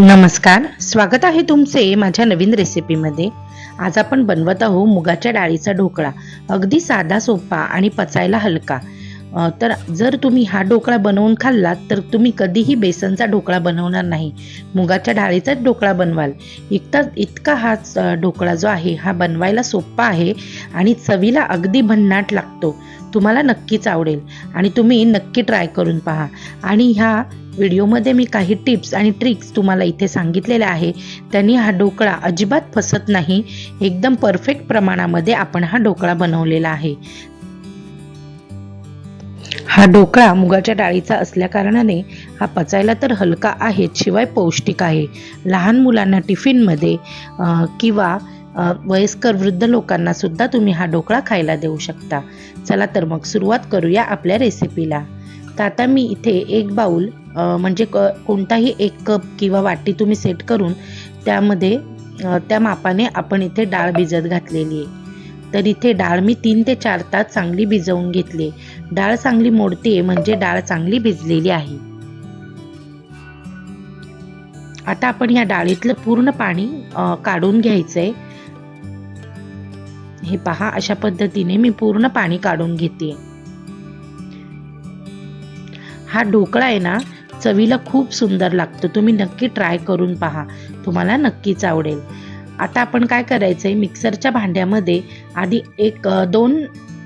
नमस्कार स्वागत आहे तुमचे माझ्या नवीन रेसिपीमध्ये. आज आपण बनवत आहोत मुगाच्या डाळीचा ढोकळा. अगदी साधा सोपा आणि पचायला हलका. तर जर तुम्ही हा ढोकळा बनवून खाल्लात तर तुम्ही कधीही बेसनचा ढोकळा बनवणार नाही. मुगाच्या डाळीचाच ढोकळा बनवाल. इतका इतका हा ढोकळा जो आहे हा बनवायला सोपा आहे आणि चवीला अगदी भन्नाट लागतो. तुम्हाला नक्कीच आवडेल. आणि तुम्ही नक्की ट्राय करून पहा. आणि ह्या व्हिडिओमध्ये मी काही टिप्स आणि ट्रिक्स तुम्हाला इथे सांगितलेल्या आहे. त्यांनी हा ढोकळा अजिबात फसत नाही. एकदम परफेक्ट प्रमाणामध्ये आपण हा ढोकळा बनवलेला आहे. हा ढोकळा मुगाच्या डाळीचा असल्याकारणाने हा पचायला तर हलका आहे शिवाय पौष्टिक आहे. लहान मुलांना टिफिनमध्ये किंवा वयस्कर वृद्ध लोकांना सुद्धा तुम्ही हा ढोकळा खायला देऊ शकता. चला तर मग सुरुवात करूया आपल्या रेसिपीला तर आता मी इथे एक बाऊल म्हणजे क कोणताही एक कप किंवा वाटी तुम्ही सेट करून त्यामध्ये त्या मापाने आपण इथे डाळ भिजत घातलेली आहे. तर इथे डाळ मी तीन ते चार तास चांगली भिजवून घेतली डाळ चांगली मोडते म्हणजे डाळ चांगली भिजलेली आहे. आता आपण या डाळीतलं पूर्ण पाणी काढून घ्यायचं आहे हे पहा अशा पद्धतीने मी पूर्ण पाणी काढून घेते. हा ढोकळा आहे ना चवीला खूप सुंदर लागतो. तुम्ही नक्की ट्राय करून पहा. तुम्हाला नक्कीच आवडेल. आता आपण काय करायचं आहे मिक्सरच्या भांड्यामध्ये आधी एक दोन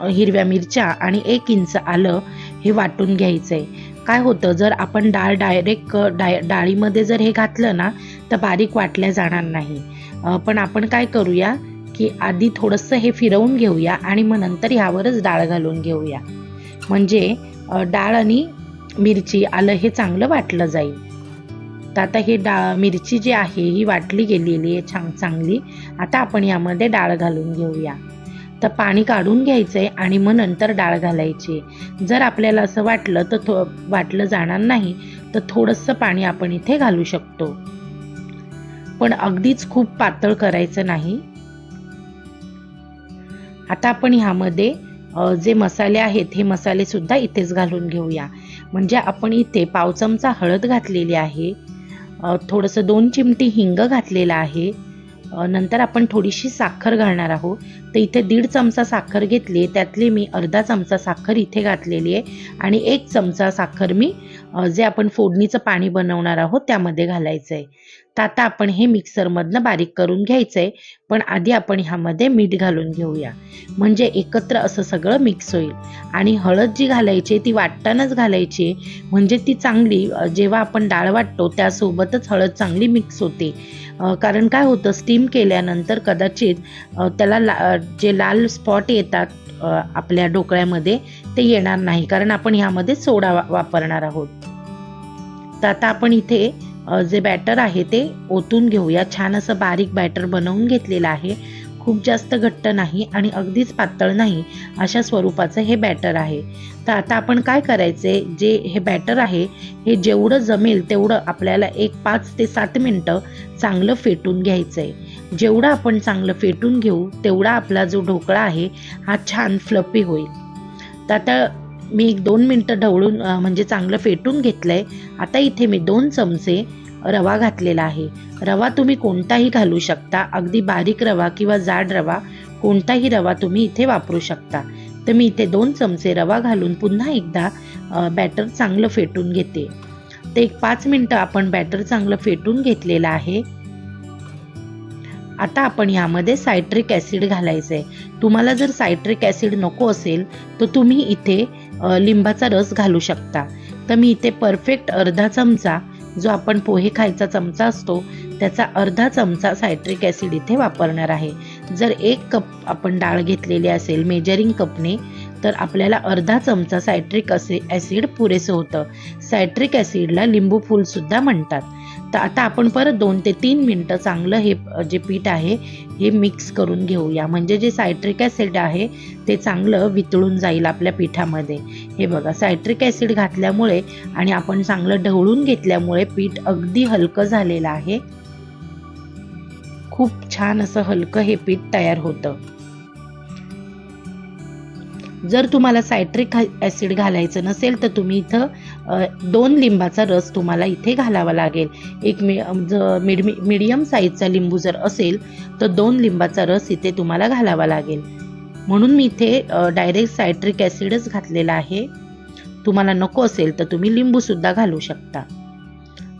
हिरव्या मिरच्या आणि एक इंच आलं हे वाटून घ्यायचं आहे काय होतं? जर आपण डाळ डायरेक्ट डाय डाळीमध्ये जर हे घातलं ना तर बारीक वाटल्या जाणार नाही. पण आपण काय करूया? की आधी थोडंसं हे फिरवून घेऊया आणि मग नंतर ह्यावरच डाळ घालून घेऊया. म्हणजे डाळ आणि मिरची आलं हे चांगलं वाटलं जाईल. तर आता हे डाळ मिरची जी आहे ही वाटली गेलेली आहे छान चांगली. आता आपण यामध्ये डाळ घालून घेऊया. तर पाणी काढून घ्यायचं आहे आणि मग नंतर डाळ घालायची जर आपल्याला असं वाटलं तर थो वाटलं जाणार नाही तर थोडंसं पाणी आपण इथे घालू शकतो. पण अगदीच खूप पातळ करायचं नाही. आता आपण ह्यामध्ये जे मसाले आहेत हे मसालेसुद्धा इथेच घालून घेऊया. म्हणजे आपण इथे पाव चमचा हळद घातलेली आहे थोडंसं दोन चिमटी हिंग घातलेलं आहे नंतर आपण थोडीशी साखर घालणार आहोत. तर इथे दीड चमचा साखर घेतली आहे त्यातली मी अर्धा चमचा साखर इथे घातलेली आहे आणि एक चमचा साखर मी जे आपण फोडणीचं पाणी बनवणार आहोत त्यामध्ये घालायचं आहे तर आता आपण हे मिक्सरमधनं बारीक करून घ्यायचं आहे पण आधी आपण ह्यामध्ये मीठ घालून घेऊया. म्हणजे एकत्र असं सगळं मिक्स होईल. आणि हळद जी घालायची आहे ती वाटतानाच घालायची म्हणजे ती चांगली जेव्हा आपण डाळ वाटतो त्यासोबतच हळद चांगली मिक्स होते. कारण काय होतं स्टीम केल्यानंतर कदाचित त्याला ला जे लाल स्पॉट येतात आपल्या ढोकळ्यामध्ये ते येणार नाही. कारण आपण ह्यामध्ये सोडा वा- वापरणार आहोत. तर आता आपण इथे जे बॅटर आहे ते ओतून घेऊया. छान असं बारीक बॅटर बनवून घेतलेलं आहे. खूप जास्त घट्ट नाही आणि अगदीच पातळ नाही अशा स्वरूपाचं हे बॅटर आहे. तर आता आपण काय करायचे? जे हे बॅटर आहे हे जेवढं जमेल तेवढं आपल्याला एक पाच ते सात मिनटं चांगलं फेटून घ्यायचं आहे जेवढं आपण चांगलं फेटून घेऊ तेवढा आपला जो ढोकळा आहे हा छान फ्लपी होईल. तर आता मी एक दोन मिनटं ढवळून म्हणजे चांगलं फेटून घेतलं आहे आता इथे मी दोन चमचे रवा घातलेला आहे. रवा तुम्ही कोणताही घालू शकता. अगदी बारीक रवा किंवा जाड रवा कोणताही रवा तुम्ही इथे वापरू शकता. तर मी इथे दोन चमचे रवा घालून पुन्हा एकदा बॅटर चांगलं फेटून घेते. ते एक पाच मिनटं आपण बॅटर चांगलं फेटून घेतलेलं आहे. आता आपण यामध्ये सायट्रिक ॲसिड घालायचं आहे तुम्हाला जर सायट्रिक ॲसिड नको असेल तर तुम्ही इथे लिंबाचा रस घालू शकता. तर मी इथे परफेक्ट अर्धा चमचा जो आपण पोहे खायचा चमचा असतो त्याचा अर्धा चमचा सायट्रिक ॲसिड इथे वापरणार आहे. जर एक कप आपण डाळ घेतलेली असेल मेजरिंग कपने तर आपल्याला अर्धा चमचा सायट्रिक असे ॲसिड पुरेसं होतं. सायट्रिक ॲसिडला लिंबू फूलसुद्धा म्हणतात. तर आता आपण परत दोन ते तीन मिनटं चांगलं हे जे पीठ आहे हे मिक्स करून घेऊया. म्हणजे जे सायट्रिक ॲसिड आहे ते चांगलं वितळून जाईल आपल्या पिठामध्ये. हे बघा सायट्रिक ॲसिड घातल्यामुळे आणि आपण चांगलं ढवळून घेतल्यामुळे पीठ अगदी हलकं झालेलं आहे. खूप छान असं हलकं हे पीठ तयार होतं. जर तुम्हाला सायट्रिक ॲसिड घालायचं नसेल तर तुम्ही इथं दोन लिंबाचा रस तुम्हाला इथे घालावा लागेल. एक मि ज मिड मिडियम साईजचा लिंबू जर असेल तर दोन लिंबाचा रस इथे तुम्हाला घालावा लागेल. म्हणून मी इथे डायरेक्ट सायट्रिक ॲसिडच घातलेला आहे. तुम्हाला नको असेल तर तुम्ही लिंबूसुद्धा घालू शकता.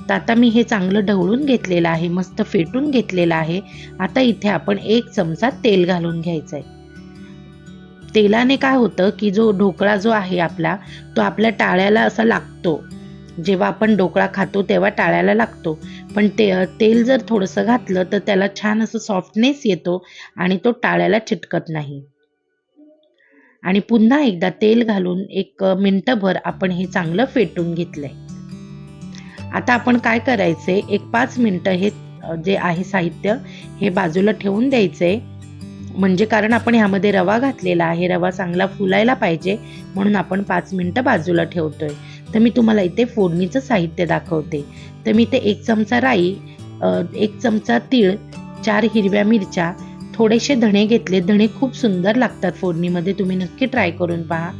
तर आता मी हे चांगलं ढवळून घेतलेलं आहे मस्त फेटून घेतलेलं आहे. आता इथे आपण एक चमचा तेल घालून घ्यायचं आहे तेलाने काय होतं की जो ढोकळा जो आहे आपला तो आपल्या टाळ्याला असा लागतो. जेव्हा आपण ढोकळा खातो तेव्हा टाळ्याला लागतो. पण ते तेल जर थोडंसं घातलं तर त्याला छान असं सॉफ्टनेस येतो आणि तो टाळ्याला चिटकत नाही. आणि पुन्हा एकदा तेल घालून एक मिनटंभर आपण हे चांगलं फेटून घेतलंय. आता आपण काय करायचंय? एक पाच मिनटं हे जे आहे साहित्य हे बाजूला ठेवून द्यायचंय. म्हणजे कारण आपण ह्यामध्ये रवा घातलेला आहे. रवा चांगला फुलायला पाहिजे म्हणून आपण पाच मिनटं बाजूला ठेवतोय. तर मी तुम्हाला इथे फोडणीचं साहित्य दाखवते. तर मी इथे एक चमचा राई एक चमचा तीळ चार हिरव्या मिरच्या थोडेसे धणे घेतले. धणे खूप सुंदर लागतात फोडणीमध्ये. तुम्ही नक्की ट्राय करून पहा.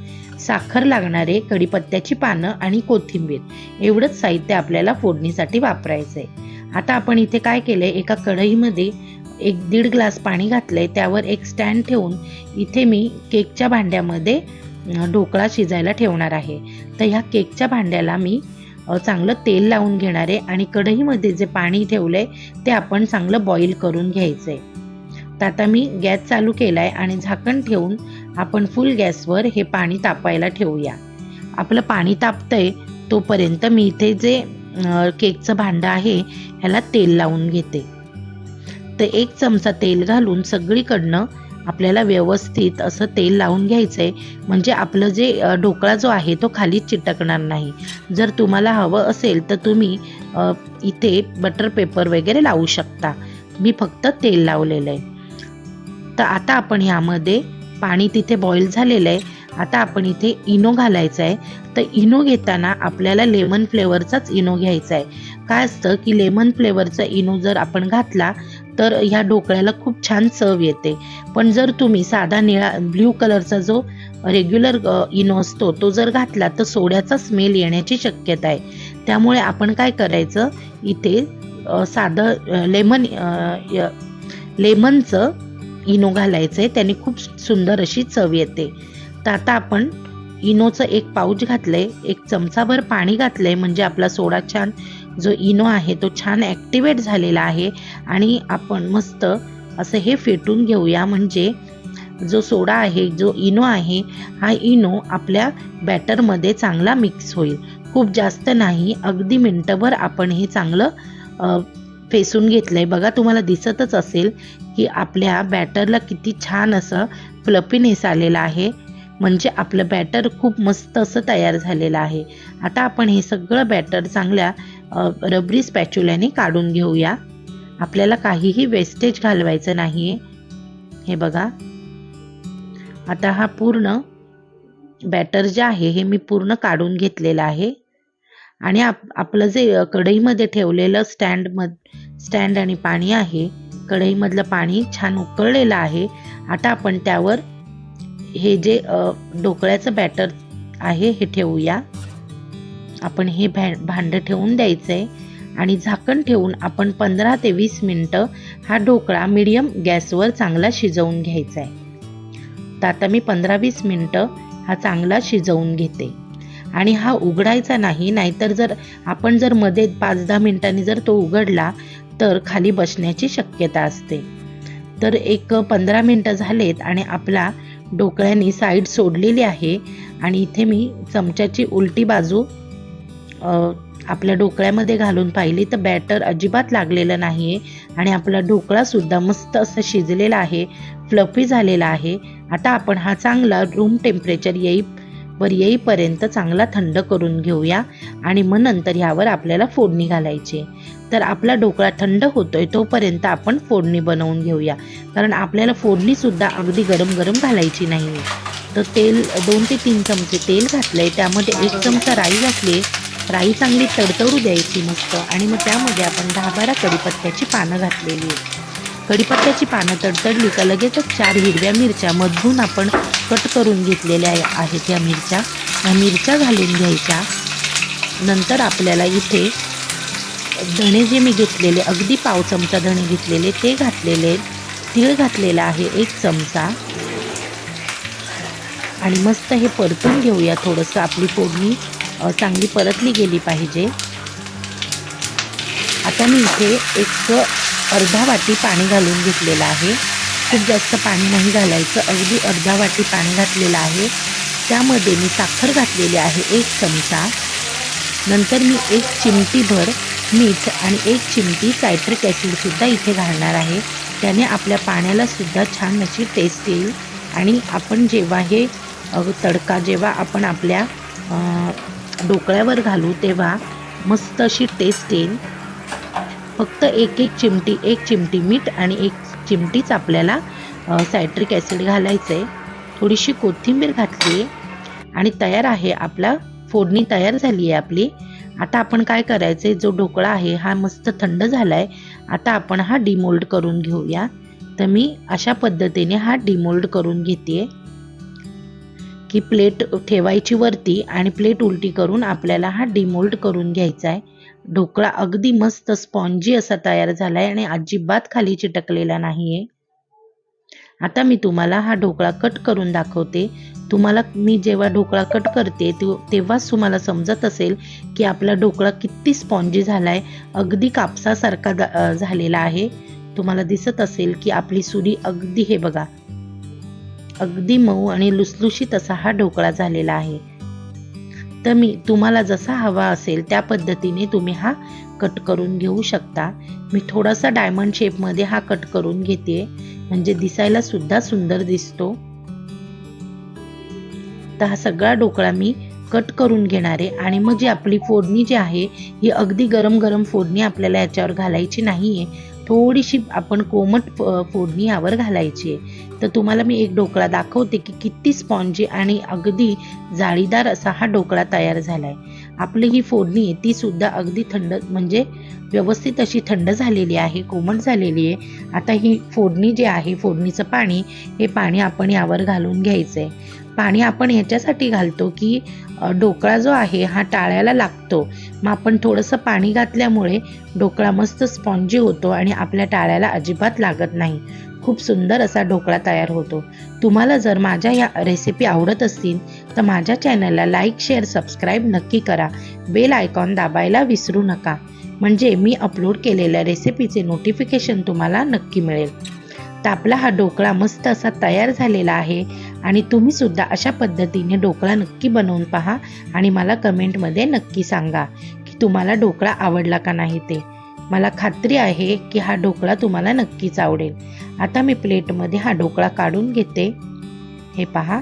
साखर लागणारे कढीपत्त्याची पानं आणि कोथिंबीर. एवढंच साहित्य आपल्याला फोडणीसाठी वापरायचं आहे आता आपण इथे काय केलंय? एका कढईमध्ये एक दीड ग्लास पाणी घातलं आहे त्यावर एक स्टँड ठेवून इथे मी केकच्या भांड्यामध्ये ढोकळा शिजायला ठेवणार आहे. तर ह्या केकच्या भांड्याला मी चांगलं तेल लावून घेणार आहे आणि कढईमध्ये जे पाणी ठेवलं आहे ते आपण चांगलं बॉईल करून घ्यायचंय. तर आता मी गॅस चालू केला आहे आणि झाकण ठेवून आपण फुल गॅसवर हे पाणी तापायला ठेवूया. आपलं पाणी तापतंय तोपर्यंत मी इथे जे केकचं भांडं आहे ह्याला तेल लावून घेते. तर एक चमचा तेल घालून सगळीकडनं आपल्याला व्यवस्थित असं तेल लावून घ्यायचं आहे म्हणजे आपलं जे ढोकळा जो आहे तो खाली चिटकणार नाही. जर तुम्हाला हवं असेल तर तुम्ही इथे बटर पेपर वगैरे लावू शकता. मी फक्त तेल लावलेलं आहे. तर आता आपण ह्यामध्ये पाणी तिथे बॉईल झालेलं आहे. आता आपण इथे इनो घालायचा आहे तर इनो घेताना आपल्याला लेमन फ्लेवरचाच इनो घ्यायचा आहे काय असतं की लेमन फ्लेवरचा इनो जर आपण घातला तर ह्या ढोकळ्याला खूप छान चव येते. पण जर तुम्ही साधा निळा ब्ल्यू कलरचा जो रेग्युलर इनो असतो तो जर घातला तर सोड्याचा स्मेल येण्याची शक्यता आहे. त्यामुळे आपण काय करायचं इथे साधं लेमन लेमनचं इनो घालायचं आहे त्याने खूप सुंदर अशी चव येते. तर आता आपण इनोचं एक पाऊच घातलंय. एक चमचाभर पाणी घातलंय म्हणजे आपला सोडा छान जो इनो आहे तो छान ॲक्टिवेट झालेला आहे आणि आपण मस्त असं हे फेटून घेऊया. म्हणजे जो सोडा आहे जो इनो आहे हा इनो आपल्या बॅटरमध्ये चांगला मिक्स होईल. खूप जास्त नाही अगदी मिनटभर आपण हे चांगलं फेसून घेतलं आहे बघा तुम्हाला दिसतच असेल की आपल्या बॅटरला किती छान असं फ्लपीनेस आलेला आहे. म्हणजे आपलं बॅटर खूप मस्त असं तयार झालेलं आहे. आता आपण हे सगळं बॅटर चांगल्या रबरी स्पॅच्युल्याने काढून घेऊया. आपल्याला काहीही वेस्टेज घालवायचं नाही आहे हे बघा. आता हा पूर्ण बॅटर जे आहे हे मी पूर्ण काढून घेतलेलं आहे. आणि आप आपलं जे कढईमध्ये ठेवलेलं स्टँड मध स्टँड आणि पाणी आहे कढईमधलं पाणी छान उकळलेलं आहे. आता आपण त्यावर हे जे ढोकळ्याचं बॅटर आहे हे ठेवूया. आपण हे भॅ भांडं ठेवून द्यायचं आहे आणि झाकण ठेवून आपण पंधरा ते वीस मिनटं हा ढोकळा मिडियम गॅसवर चांगला शिजवून घ्यायचा आहे तर आता मी पंधरा वीस मिनटं हा चांगला शिजवून घेते. आणि हा उघडायचा नाही नाहीतर जर आपण जर मध्ये पाच दहा मिनटांनी जर तो उघडला तर खाली बसण्याची शक्यता असते. तर एक पंधरा मिनटं झालेत आणि आपला ढोकळ्यानी साईड सोडलेली आहे आणि इथे मी चमच्याची उलटी बाजू आपल्या ढोकळ्यामध्ये घालून पाहिली तर बॅटर अजिबात लागलेलं नाही आहे आणि आपला ढोकळासुद्धा मस्त असं शिजलेला आहे फ्लफी झालेला आहे. आता आपण हा चांगला रूम टेम्परेचर येई वर येईपर्यंत चांगला थंड करून घेऊया. आणि मग नंतर ह्यावर आपल्याला फोडणी घालायची. तर आपला ढोकळा थंड होतोय तोपर्यंत आपण फोडणी बनवून घेऊया. कारण आपल्याला फोडणीसुद्धा अगदी गरम गरम घालायची नाही तर तेल दोन ते तीन चमचे तेल घातलंय. त्यामध्ये एक चमचा राई घातली राई चांगली तडतडू द्यायची मस्त. आणि मग त्यामध्ये आपण दहा बारा कढीपत्त्याची पानं घातलेली आहेत. कढीपत्त्याची पानं तडतडली का लगेचच चार हिरव्या मिरच्या मधून आपण कट करून घेतलेल्या आहेत या मिरच्या. या मिरच्या घालून घ्यायच्या. नंतर आपल्याला इथे धणे जे मी घेतलेले अगदी पाव चमचा धणे घेतलेले ते घातलेले तीळ घातलेला आहे एक चमचा. आणि मस्त हे परतून घेऊया थोडंसं आपली फोडणी. चांगली परतली गेली पाहिजे. आता मी इथे एक अर्धा वाटी पाणी घालून घेतलेलं आहे. खूप जास्त पाणी नाही घालायचं अगदी अर्धा वाटी पाणी घातलेलं आहे. त्यामध्ये मी साखर घातलेली आहे एक चमचा. नंतर मी एक चिमटीभर मीठ आणि एक चिमटी सायट्रिक ॲसिडसुद्धा इथे घालणार आहे. त्याने आपल्या पाण्यालासुद्धा छान अशी टेस्ट येईल. आणि आपण जेव्हा हे तडका जेव्हा आपण आपल्या ढोकळ्यावर घालू तेव्हा मस्त अशी टेस्ट येईल. फक्त एक एक चिमटी एक चिमटी मीठ आणि एक चिमटीच आपल्याला सायट्रिक ॲसिड घालायचं आहे थोडीशी कोथिंबीर घातली आहे आणि तयार आहे आपला फोडणी तयार झाली आहे आपली. आता आपण काय करायचं आहे जो ढोकळा आहे हा मस्त थंड झाला आहे आता आपण हा डिमोल्ड करून घेऊया. तर मी अशा पद्धतीने हा डिमोल्ड करून घेते की प्लेट ठेवायची वरती आणि प्लेट उलटी करून आपल्याला हा डिमोल्ड करून घ्यायचा आहे. ढोकळा अगदी मस्त स्पॉन्जी असा तयार झाला आहे आणि अजिबात खाली चिटकलेला नाही आहे आता मी तुम्हाला हा ढोकळा कट करून दाखवते. तुम्हाला मी जेव्हा ढोकळा कट करते तेव्हाच तुम्हाला समजत असेल की आपला ढोकळा किती स्पॉन्जी झाला आहे अगदी कापसासारखा जा- झालेला आहे. तुम्हाला दिसत असेल की आपली सुरी अगदी हे बघा अगदी मऊ आणि लुसलुशीत असा हा ढोकळा झालेला आहे. तर मी तुम्हाला जसा हवा असेल त्या पद्धतीने तुम्ही हा कट करून घेऊ शकता. मी थोडासा डायमंड शेपमध्ये हा कट करून घेते. म्हणजे दिसायला सुद्धा सुंदर दिसतो. तर हा सगळा ढोकळा मी कट करून घेणार आहे. आणि मग जी आपली फोडणी जी आहे ही अगदी गरम गरम फोडणी आपल्याला याच्यावर घालायची नाही आहे थोडीशी आपण कोमट फोडणी यावर घालायची आहे. तर तुम्हाला मी एक ढोकळा दाखवते की किती स्पॉन्जी आणि अगदी जाळीदार असा हा ढोकळा तयार झाला आहे आपली ही फोडणी आहे ती सुद्धा अगदी थंड म्हणजे व्यवस्थित अशी थंड झालेली आहे कोमट झालेली आहे. आता ही फोडणी जी आहे फोडणीचं पाणी हे पाणी आपण यावर घालून घ्यायचं आहे पाणी आपण ह्याच्यासाठी घालतो की ढोकळा जो आहे हा टाळ्याला लागतो. मग आपण थोडंसं पाणी घातल्यामुळे ढोकळा मस्त स्पॉन्जी होतो आणि आपल्या टाळ्याला अजिबात लागत नाही. खूप सुंदर असा ढोकळा तयार होतो. तुम्हाला जर माझ्या या रेसिपी आवडत असतील तर माझ्या चॅनलला लाईक शेअर सबस्क्राईब नक्की करा. बेल आयकॉन दाबायला विसरू नका. म्हणजे मी अपलोड केलेल्या रेसिपीचे नोटिफिकेशन तुम्हाला नक्की मिळेल. तर आपला हा ढोकळा मस्त असा तयार झालेला आहे आणि तुम्ही सुद्धा अशा पद्धतीने ढोकळा नक्की बनवून पहा आणि मला कमेंटमध्ये नक्की सांगा की तुम्हाला ढोकळा आवडला का नाही ते. मला खात्री आहे की हा ढोकळा तुम्हाला नक्कीच आवडेल. आता मी प्लेटमध्ये हा ढोकळा काढून घेते. हे पहा.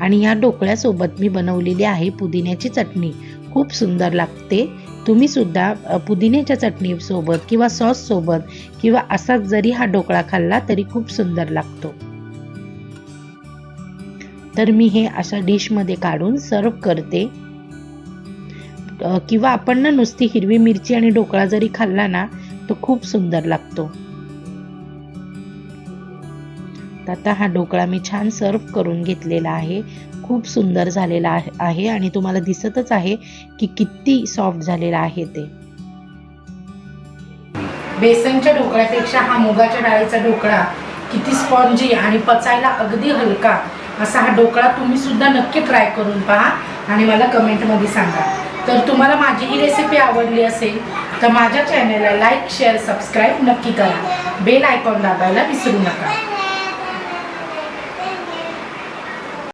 आणि या ढोकळ्यासोबत मी बनवलेली आहे पुदिन्याची चटणी. खूप सुंदर लागते. तुम्ही सुद्धा पुदिन्याच्या चटणीसोबत किंवा सॉससोबत किंवा असाच जरी हा ढोकळा खाल्ला तरी खूप सुंदर लागतो. तर मी हे अशा डिशमध्ये काढून सर्व करते. किंवा आपण ना नुसती हिरवी मिरची आणि ढोकळा जरी खाल्ला ना तो खूप सुंदर लागतो. आता हा ढोकळा मी छान सर्व करून घेतलेला आहे. खूप सुंदर झालेला आहे- आणि तुम्हाला दिसतच आहे की किती सॉफ्ट झालेला आहे ते. बेसनच्या ढोकळ्यापेक्षा हा मुगाच्या डाळीचा ढोकळा किती स्पॉन्जी आणि पचायला अगदी हलका असा हा ढोकळा तुम्ही सुद्धा नक्की ट्राय करून पहा आणि मला कमेंटमध्ये सांगा. तर तुम्हाला माझी ही रेसिपी आवडली असेल तर माझ्या चॅनलला लाईक शेअर सबस्क्राईब नक्की करा. बेल आयकॉन दाबायला विसरू नका.